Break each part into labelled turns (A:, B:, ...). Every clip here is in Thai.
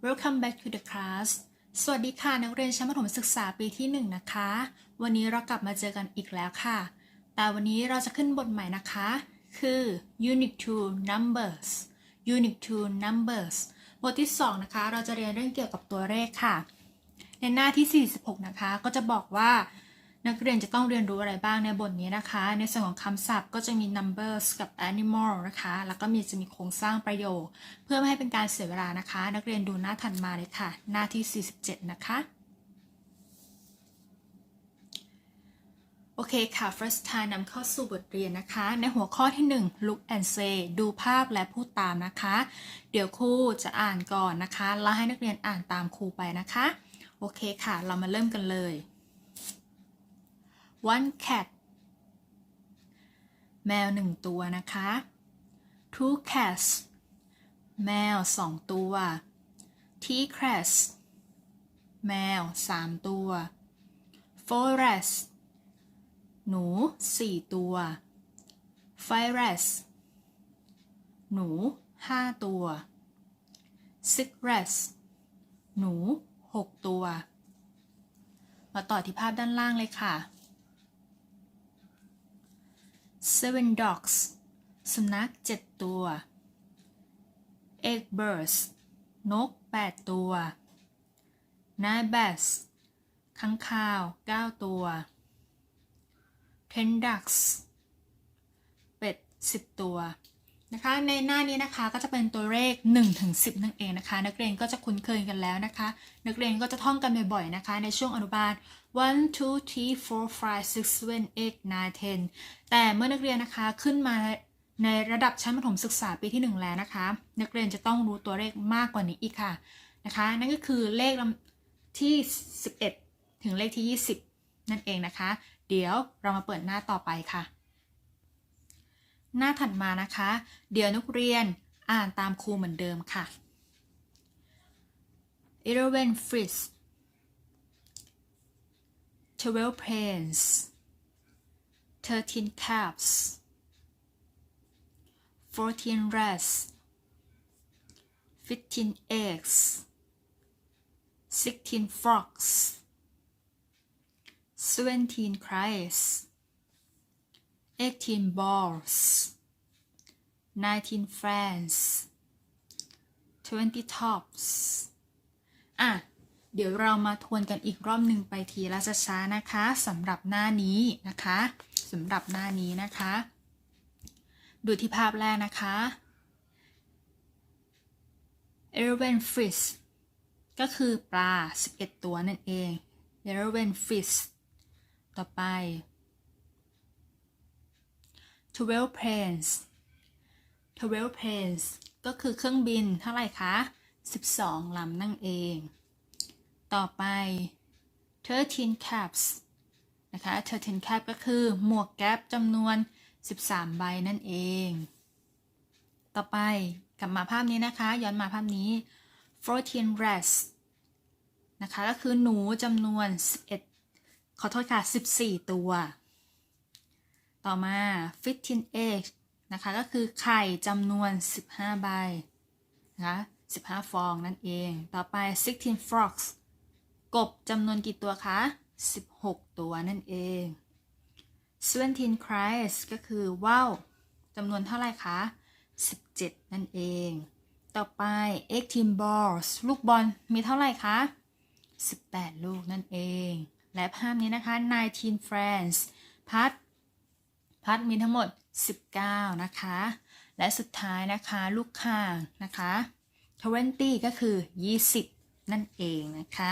A: welcome back to the class สวัสดีค่ะ นักเรียนชั้นประถมศึกษาปีที่ 1 นะคะ วันนี้เรากลับมาเจอกันอีกแล้วค่ะ แต่วันนี้เราจะขึ้นบทใหม่นะคะ คือ unit 2 numbers unit 2 numbers บทที่ 2 นะคะ เราจะเรียนเรื่องเกี่ยวกับตัวเลขค่ะ ในหน้าที่ 46 นะคะ ก็จะบอกว่า นักเรียนจะต้องเรียนรู้อะไรบ้างในบทนี้นะคะ ในส่วนของคำศัพท์ก็จะมี numbers กับ animal นะคะ แล้วก็มีจะมีโครงสร้างประโยค เพื่อไม่ให้เป็นการเสียเวลานะคะ นักเรียนดูหน้าถัดมาเลยค่ะ หน้าที่ 47 นะคะ โอเคค่ะ first time นำเข้าสู่บทเรียนนะคะ ในหัวข้อที่ 1 look and say ดูภาพและพูดตามนะคะ เดี๋ยวครูจะอ่านก่อนนะคะ แล้วให้นักเรียนอ่านตามครูไปนะคะ โอเคค่ะ เรามาเริ่มกันเลย one cat แมวหนึ่งตัวนะคะ two cats แมวสองตัว three cats แมวสามตัว four rats หนูสี่ตัว five rats หนูห้าตัว six rats หนูหกตัว มาต่อที่ภาพด้านล่างเลยค่ะ seven dogs สุนัขเจ็ดตัว eight birds นกแปดตัว nine bats ค้างคาวเก้าตัว ten ducks เป็ดสิบตัว นะคะในหน้านี้นะคะก็จะเป็นตัวเลข1ถึง10 นั่นเองนะคะ นักเรียนก็จะคุ้นเคยกันแล้วนะคะ นักเรียนก็จะท่องกันบ่อยๆนะคะ ในช่วงอนุบาล one two three four five six seven eight nine ten แต่เมื่อนักเรียนนะคะขึ้นมาในระดับชั้นประถมศึกษาปีที่ 1 แล้วนะคะ นักเรียนจะต้องรู้ตัวเลขมากกว่านี้อีกค่ะนะคะ นั่นก็คือเลขที่ 11 ถึงเลขที่ 20 นั่นเองนะคะ เดี๋ยวเรามาเปิดหน้าต่อไปค่ะ หน้าถัดมานะคะ เดี๋ยวนักเรียนอ่านตามครูเหมือนเดิมค่ะ eleven fish twelve planes thirteen calves fourteen rats fifteen eggs sixteen frogs seventeen kites eighteen balls nineteen fans twenty tops อะ เดี๋ยวเรามาทวนกันอีกรอบหนึ่งไปทีละช้าๆนะคะสำหรับหน้านี้นะคะสำหรับหน้านี้นะคะ ดูที่ภาพแรกนะคะ eleven fish ก็คือปลา 11 ตัวนั่นเอง eleven fish ต่อไป twelve planes twelve planes ก็คือเครื่องบินเท่าไหร่คะ 12 ลำนั่นเอง ต่อไป thirteen caps นะคะ thirteen cap ก็คือหมวกแก๊ปจำนวน 13 ใบนั่นเอง ต่อไปกลับมาภาพนี้นะคะ ย้อนมาภาพนี้ fourteen rats นะคะ ก็คือหนูจำนวน 11 ขอโทษค่ะ 14 ตัว ต่อมา fifteen eggs นะคะ ก็คือไข่จำนวน 15 ใบนะคะ15 ฟองนั่นเอง ต่อไป sixteen frogs กบจำนวนกี่ตัวคะ 16 ตัวนั่นเอง seventeen kites ก็คือว่าวจำนวนเท่าไหร่คะ 17 นั่นเอง ต่อไป eighteen balls ลูกบอลมีเท่าไหร่คะ 18 ลูกนั่นเอง และภาพนี้นะคะ nineteen friends พัด พัดมีทั้งหมด 19 นะคะ และสุดท้ายนะคะลูกข่างนะคะ20ก็คือ 20 นั่นเองนะคะ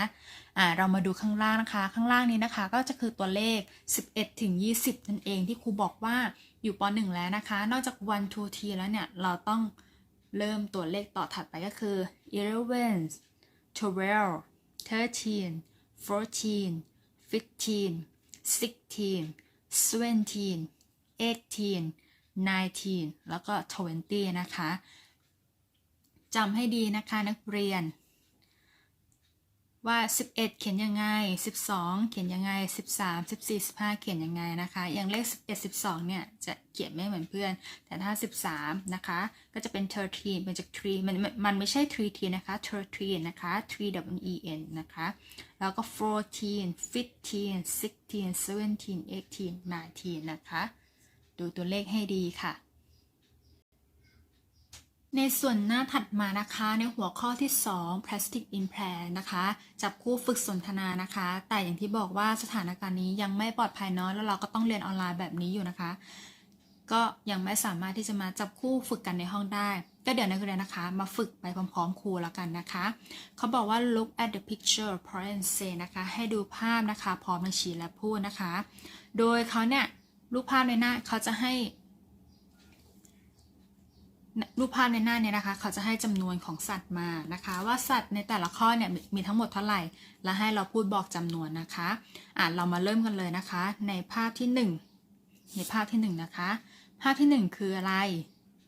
A: อ่าเรามาดูข้างล่างนะคะ ข้างล่างนี้นะคะ ก็จะคือตัวเลข 11 ถึง 20 นั่นเองที่ครูบอกว่าอยู่ป .1 แล้วนะคะ นอกจาก one two three แล้วเนี่ย เราต้องเริ่มตัวเลขต่อถัดไปก็คือ eleven twelve thirteen fourteen fifteen sixteen seventeen eighteen nineteen แล้วก็ twenty นะคะจำให้ดีนะคะนักเรียน ว่า 11 เขียนยังไง 12 เขียนยังไง 13 14 15 เขียนยังไงนะคะอย่างเลข 11 12 เนี่ยจะเขียนไม่เหมือนเพื่อน แต่ถ้า 13 นะคะ ก็จะเป็น 13เป็นจาก3มันมันมันไม่ใช่3 t นะคะ 13 นะคะ3 w e n นะคะ แล้วก็ 14 15 16 17 18 19 นะคะ ดูตัวเลขให้ดีค่ะ ในส่วนหน้าถัดมานะคะ ในหัวข้อที่ 2 plastic implant นะคะ จับคู่ฝึกสนทนานะคะ แต่อย่างที่บอกว่าสถานการณ์นี้ยังไม่ปลอดภัยเนาะแล้วเราก็ต้องเรียนออนไลน์แบบนี้อยู่นะคะ ก็ยังไม่สามารถที่จะมาจับคู่ฝึกกันในห้องได้ก็เดี๋ยวนักเรียนนะคะ มาฝึกไปพร้อมๆครูแล้วกันนะคะ เขาบอกว่า look at the picture point and say นะคะ ให้ดูภาพนะคะ พร้อมในชี้และพูดนะคะ โดยเขาเนี่ย รูปภาพในหน้าเขาจะให้รูปภาพในหน้าเนี่ยนะคะ เขาจะให้จำนวนของสัตว์มานะคะ ว่าสัตว์ในแต่ละข้อเนี่ยมีทั้งหมดเท่าไหร่ และให้เราพูดบอกจำนวนนะคะอะเรามาเริ่มกันเลยนะคะ ในภาพที่หนึ่งในภาพที่หนึ่งนะคะ ภาพที่หนึ่งคืออะไร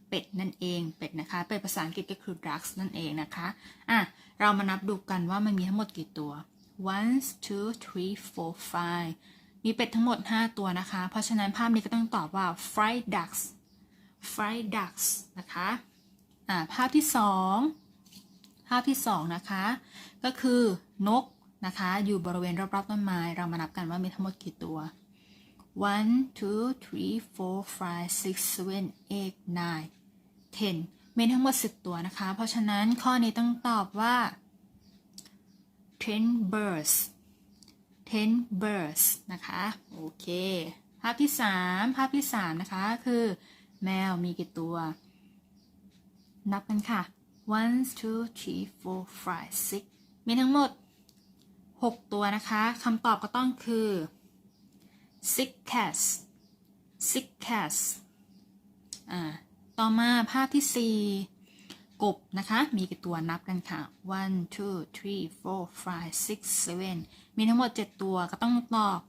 A: เป็ดนั่นเองเป็ดนะคะเป็ดภาษาอังกฤษก็คือ ducks นั่นเองนะคะอะเรามานับดูกันว่ามันมีทั้งหมดกี่ตัว one two three four five มีเป็ดทั้งหมด 5 ตัวนะคะ เพราะฉะนั้นภาพนี้ก็ต้องตอบว่า fried ducks fried ducks นะคะอ่าภาพที่ 2 ภาพที่ 2 นะคะ ก็คือนกนะคะ อยู่บริเวณรอบๆต้นไม้ เรามานับกันว่ามีทั้งหมดกี่ตัว one two three four five six seven eight nine ten มีทั้งหมด 10 ตัวนะคะ เพราะฉะนั้นข้อนี้ต้องตอบว่า ten birds ten birds นะคะ โอเค ภาพที่3ภาพที่3นะคะ คือ แมวมีกี่ตัว นับกันค่ะ one two three four five six มีทั้งหมด 6 ตัวนะคะคำตอบก็ต้องคือ six cats six cats อ่า ต่อมาภาพที่ 4 กบนะคะ มีกี่ตัวนับกันค่ะ one two three four five six seven มีทั้งหมด 7 ตัวก็ต้องตอบ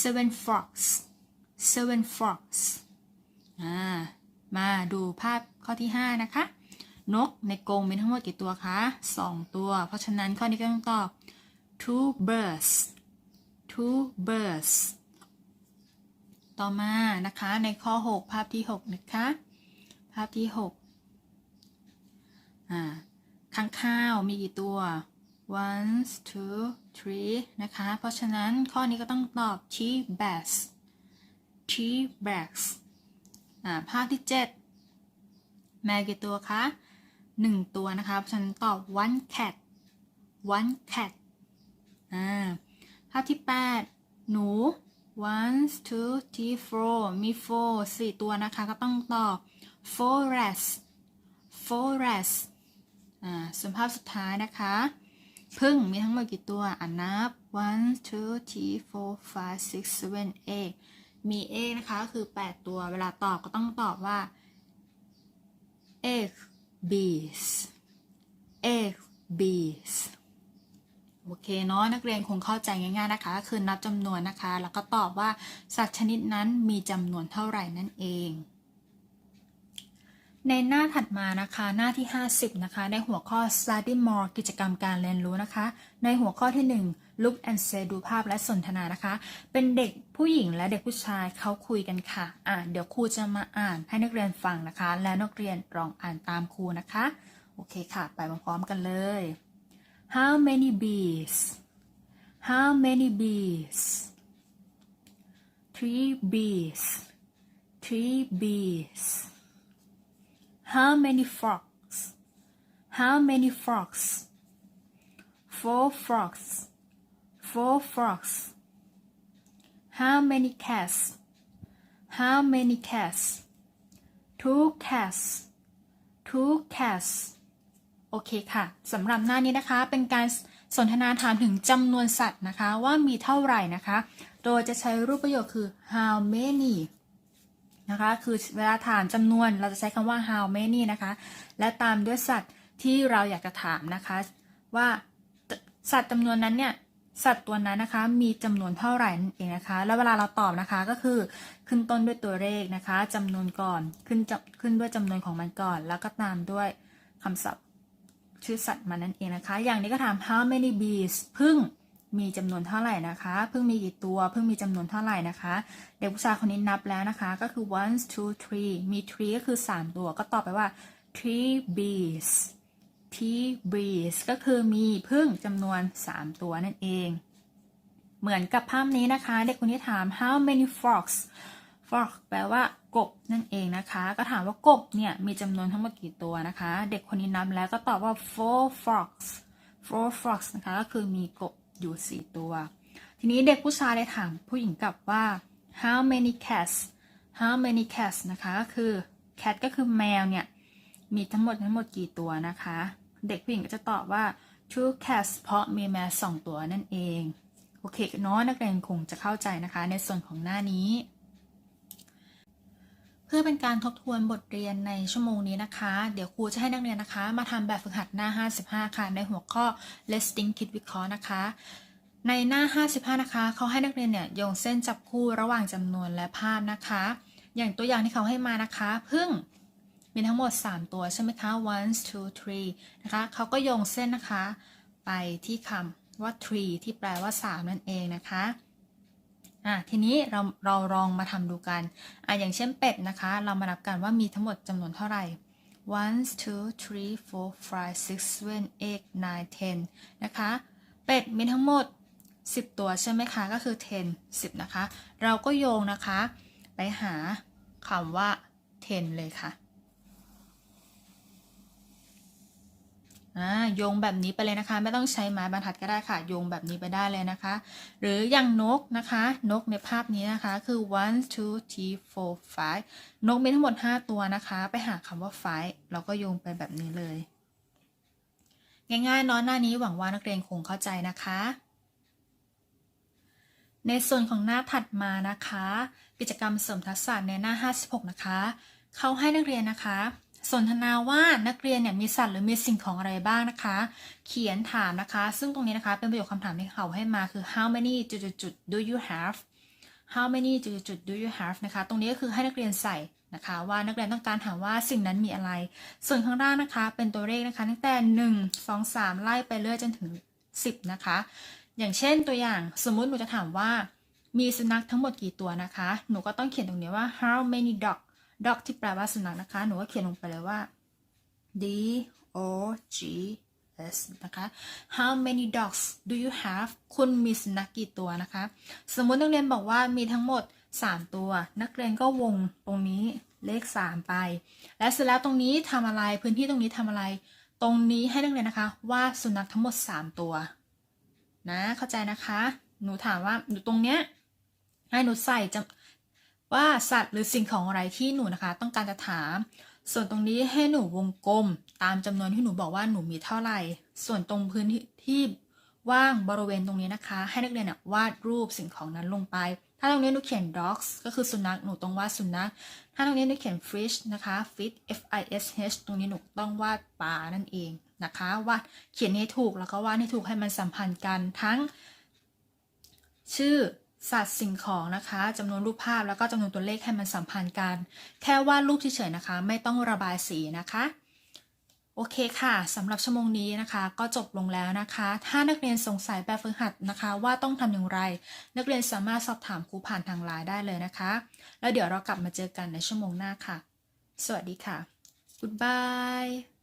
A: seven frogs seven frogs อ่า มาดูภาพข้อที่ 5 นะคะ นกในกรงมีทั้งหมดกี่ตัวคะ 2 ตัว เพราะฉะนั้นข้อนี้ก็ต้องตอบ two birds two birds ต่อมานะคะในข้อ 6 ภาพที่ 6 นะคะ ภาพที่ 6 อ่า ข้างข้าวมีกี่ตัว one two three นะคะ เพราะฉะนั้นข้อนี้ก็ต้องตอบ three bags three bags อ่าภาพที่ 7 แมวกี่ตัวคะหนึ่งตัวนะคะ เพราะฉะนั้นตอบ one cat one cat อ่าภาพที่ 8 หนู one two three four มี four สี่ตัวนะคะ ก็ต้องตอบ four rats four rats อ่าส่วนภาพสุดท้ายนะคะ พึ่งมีทั้งหมดกี่ตัวอ่านับ one two three four five six seven eight มี A นะคะคือ 8 ตัว เวลาตอบก็ต้องตอบว่า egg bees egg bees โอเคเนาะนักเรียนคงเข้าใจง่ายๆนะคะก็คือนับจำนวนนะคะ แล้วก็ตอบว่าสัตว์ชนิดนั้นมีจำนวนเท่าไหร่นั่นเอง ในหน้าถัดมานะคะหน้าที่ 50 นะคะ ในหัวข้อ study more กิจกรรมการเรียนรู้นะคะ ในหัวข้อที่ 1 look and say ดูภาพและสนทนานะคะ เป็นเด็กผู้หญิงและเด็กผู้ชายเขาคุยกันค่ะอ่าเดี๋ยวครูจะมาอ่านให้นักเรียนฟังนะคะ แล้วนักเรียนลองอ่านตามครูนะคะ โอเคค่ะ ไปพร้อมๆกันเลย How many bees How many bees Three bees Three bees How many frogs? How many frogs? Four frogs. Four frogs. How many cats? How many cats? Two cats. Two cats. โอเคค่ะสำหรับหน้านี้นะคะเป็นการสนทนาถามถึงจำนวนสัตว์นะคะว่ามีเท่าไหร่นะคะ โดยจะใช้รูปประโยคคือ how many นะคะ คือเวลาถามจำนวนเราจะใช้คำว่า how many นะคะ และตามด้วยสัตว์ที่เราอยากจะถามนะคะ ว่าสัตว์จำนวนนั้นเนี่ยสัตว์ตัวนั้นนะคะมีจำนวนเท่าไหร่นั่นเองนะคะ แล้วเวลาเราตอบนะคะก็คือขึ้นต้นด้วยตัวเลขนะคะจำนวนก่อนขึ้นจขึ้นด้วยจำนวนของมันก่อน แล้วก็ตามด้วยคำศัพท์ชื่อสัตว์มันนั่นเองนะคะ อย่างนี้ก็ถาม how many bees พึ่ง มีจำนวนเท่าไหร่นะคะพึ่งมีกี่ตัวพึ่งมีจำนวนเท่าไหร่นะคะ เด็กผู้ชายคนนี้นับแล้วนะคะ ก็คือ one two three มี three ก็คือ 3 ตัว ก็ตอบไปว่า three bees three bees ก็คือมีพึ่งจำนวน 3 ตัวนั่นเอง เหมือนกับภาพนี้นะคะ เด็กคนนี้ถาม how many frogs frog แปลว่ากบนั่นเองนะคะ ก็ถามว่ากบเนี่ยมีจำนวนทั้งหมดกี่ตัวนะคะ เด็กคนนี้นับแล้วก็ตอบว่า four frogs four frogs นะคะ ก็คือมีกบ อยู่4ตัว ทีนี้เด็กผู้ชายได้ถามผู้หญิงกลับว่า how many cats how many cats นะคะก็คือ cat ก็คือแมวเนี่ย มีทั้งหมดทั้งหมดกี่ตัวนะคะ เด็กผู้หญิงก็จะตอบว่า two cats เพราะมีแมวสองตัวนั่นเอง โอเคเน้อนักเรียนคงจะเข้าใจนะคะในส่วนของหน้านี้ เพื่อเป็นการทบทวนบทเรียนในชั่วโมงนี้นะคะ เดี๋ยวครูจะให้นักเรียนนะคะ มาทำแบบฝึกหัดหน้า 55 ค่ะ ในหัวข้อ Let's think คิดวิเคราะห์นะคะ ในหน้า 55 นะคะ เขาให้นักเรียนเนี่ยโยงเส้นจับคู่ระหว่างจำนวนและภาพนะคะ อย่างตัวอย่างที่เขาให้มานะคะ พึ่งมีทั้งหมด 3 ตัวใช่ไหมคะ one two three นะคะ เขาก็โยงเส้นนะคะ ไปที่คำว่า three ที่แปลว่า 3 นั่นเองนะคะ อะทีนี้เราเราลองมาทำดูกันอะอย่างเช่นเป็ดนะคะ เรามานับกันว่ามีทั้งหมดจำนวนเท่าไหร่ one two three four five six seven eight nine ten นะคะ เป็ดมีทั้งหมด 10 ตัวใช่ไหมคะ ก็คือ 10 10 นะคะ เราก็โยงนะคะ ไปหาคำว่า10เลยค่ะ อ่าโยงแบบนี้ไปเลยนะคะ ไม่ต้องใช้ไม้บรรทัดก็ได้ค่ะ โยงแบบนี้ไปได้เลยนะคะ หรืออย่างนกนะคะ นกในภาพนี้นะคะคือ one two three four five นกมีทั้งหมด 5 ตัวนะคะ ไปหาคำว่า five เราก็โยงไปแบบนี้เลย ง่ายๆเนอะหน้านี้หวังว่านักเรียนคงเข้าใจนะคะ ในส่วนของหน้าถัดมานะคะ กิจกรรมเสริมทักษะในหน้า 56 นะคะ เขาให้นักเรียนนะคะ สนทนาว่านักเรียนเนี่ยมีสัตว์หรือมีสิ่งของอะไรบ้างนะคะ เขียนถามนะคะ ซึ่งตรงนี้นะคะเป็นประโยคคำถามที่เขาให้มาคือ how many จุดๆ do you have how many จุดๆ do you have นะคะ ตรงนี้ก็คือให้นักเรียนใส่นะคะว่านักเรียนต้องการถามว่าสิ่งนั้นมีอะไร ส่วนข้างล่างนะคะเป็นตัวเลขนะคะ ตั้งแต่ 1 2 3 ไล่ไปเรื่อยจนถึง 10 นะคะ อย่างเช่นตัวอย่างสมมุติหนูจะถามว่ามีสุนัขทั้งหมดกี่ตัวนะคะ หนูก็ต้องเขียนตรงนี้ว่า how many dog dog ที่แปลว่าสุนัขนะคะ หนูก็เขียนลงไปเลยว่า d o g s นะคะ how many dogs do you have คุณมีสุนัขกี่ตัวนะคะ สมมุตินักเรียนบอกว่ามีทั้งหมด 3 ตัว นักเรียนก็วงตรงนี้เลข 3 ไป และเสร็จแล้วตรงนี้ทำอะไร พื้นที่ตรงนี้ทำอะไร ตรงนี้ให้นักเรียนนะคะว่าสุนัขทั้งหมด 3 ตัว นะ เข้าใจนะคะ หนูถามว่าอยู่ตรงเนี้ยให้หนูใส่จะ ว่าสัตว์หรือสิ่งของอะไรที่หนูนะคะ ต้องการจะถาม ส่วนตรงนี้ให้หนูวงกลม ตามจำนวนที่หนูบอกว่าหนูมีเท่าไหร่ ส่วนตรงพื้นที่ว่างบริเวณตรงนี้นะคะ ให้นักเรียนวาดรูปสิ่งของนั้นลงไป ถ้าตรงนี้หนูเขียน dogs ก็คือสุนัขหนูต้องวาดสุนัข ถ้าตรงนี้หนูเขียน fish นะคะ fish f i s h ตรงนี้หนูต้องวาดปลานั่นเองนะคะวาดเขียนให้ถูกแล้วก็วาดให้ถูกให้มันสัมพันธ์กันทั้ง ชื่อ สัตว์สิ่งของนะคะจำนวนรูปภาพแล้วก็จำนวนตัวเลขให้มันสัมพันธ์กัน แค่วาดรูปเฉยๆนะคะ ไม่ต้องระบายสีนะคะโอเคค่ะสำหรับชั่วโมงนี้นะคะ ก็จบลงแล้วนะคะ ถ้านักเรียนสงสัยแบบฝึกหัดนะคะ ว่าต้องทำอย่างไร นักเรียนสามารถสอบถามครูผ่านทางไลน์ได้เลยนะคะ แล้วเดี๋ยวเรากลับมาเจอกันในชั่วโมงหน้าค่ะ สวัสดีค่ะ goodbye